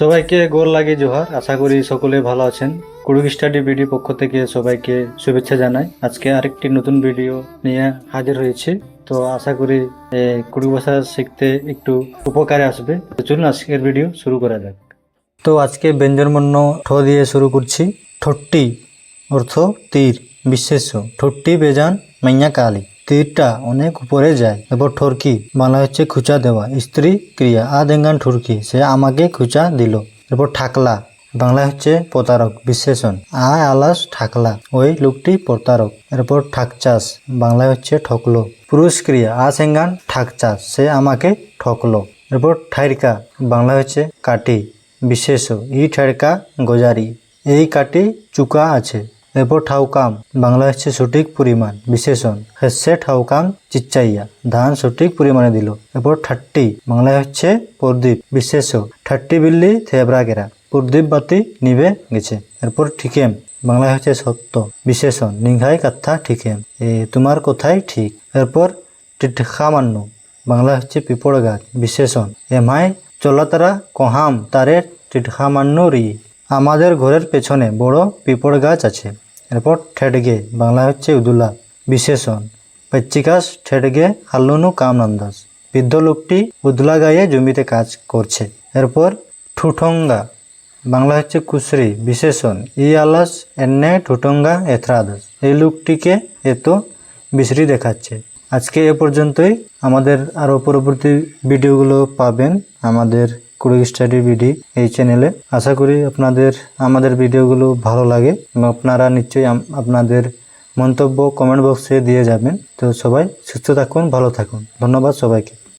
সবাইকে গোর লাগে জোহার। আশা করি সকলে ভালো আছেন। কুড়ুক স্টাডি বিডি পক্ষ থেকে সবাইকে শুভেচ্ছা জানাই। আজকে আরেকটি নতুন ভিডিও নিয়ে হাজির হয়েছি। তো আশা করি কুড়ুক ভাষা শিখতে একটু উপকারে আসবে। চলুন আজকের ভিডিও শুরু করা যাক। তো আজকে ব্যঞ্জনবর্ণ ঠ দিয়ে শুরু করছি। ঠোঁটটি অর্থ তীর, বিশেষ্য। ঠোঁটটি বেজান মাইয়া কালী তীরটা অনেক উপরে যায়। এরপর ঠরকি বাংলা হচ্ছে খুচা দেওয়া। স্ত্রী, ক্রিয়া। আ দেঙ্গান ঠুরকি, সে আমাকে খুচা দিল। এরপর ঠাকলা বাংলা হচ্ছে প্রতারক বিশেষণ আ আলাস ঠাকলা, ওই লোকটি প্রতারক। এরপর ঠাকচাষ বাংলা হচ্ছে ঠকলো। পুরুষ ক্রিয়া, আ সেঙ্গান ঠাকচাষ সে আমাকে ঠকলো। এরপর ঠাইরকা বাংলা হচ্ছে কাটি বিশেষ ই ঠাইরকা, গজারি। এই কাটি চুকা আছে। এরপর ঠাউকাম বাংলা হচ্ছে সঠিক পরিমাণ বিশেষণ। হেসে ঠাউকাম চিচ্চাইয়া, ধান সঠিক পরিমাণে দিল। এরপর ঠাট্টি, বাংলায় হচ্ছে প্রদীপ বিশেষ। ঠাট্টি বিল্লি থেবরা গেরা প্রদীপ বাতি নিবে গেছে। এরপর ঠিকেম, বাংলায় হচ্ছে সত্য বিশেষণ নিঘাই কাথা ঠিকেম। এ, তোমার কথাই ঠিক। এরপর টিটখামান্য বাংলা হচ্ছে পিপড় গাছ বিশেষণ। এমাই চলাতারা কহাম তারে টিটখামান্য রি। আমাদের ঘরের পেছনে বড় পিপড় গাছ আছে। এরপর ঠেডগে বাংলা হচ্ছে উদুলা, বিশেষণ। পেচ্চিকাস ঠেডগে হাল্লুনু কামনন্দাস বৃদ্ধ লোকটি উদলা গায়ে জমিতে কাজ করছে। এরপর ঠুঠঙ্গা বাংলা হচ্ছে কুশরি, বিশেষণ। ই আলাস এন্নে ঠুঠঙ্গা এথরাদাস। এই লোকটিকে এত বিশ্রী দেখাচ্ছে। আজকে এ পর্যন্তই। আমাদের আরও পরবর্তী ভিডিওগুলো পাবেন আমাদের কুড়ি স্টাডি বিডি এই চ্যানেলে আশা করি আপনাদের, আমাদের ভিডিওগুলো ভালো লাগে এবং আপনারা নিশ্চয়ই আপনাদের মন্তব্য কমেন্ট বক্সে দিয়ে যাবেন। তো সবাই সুস্থ থাকুন, ভালো থাকুন। ধন্যবাদ সবাইকে।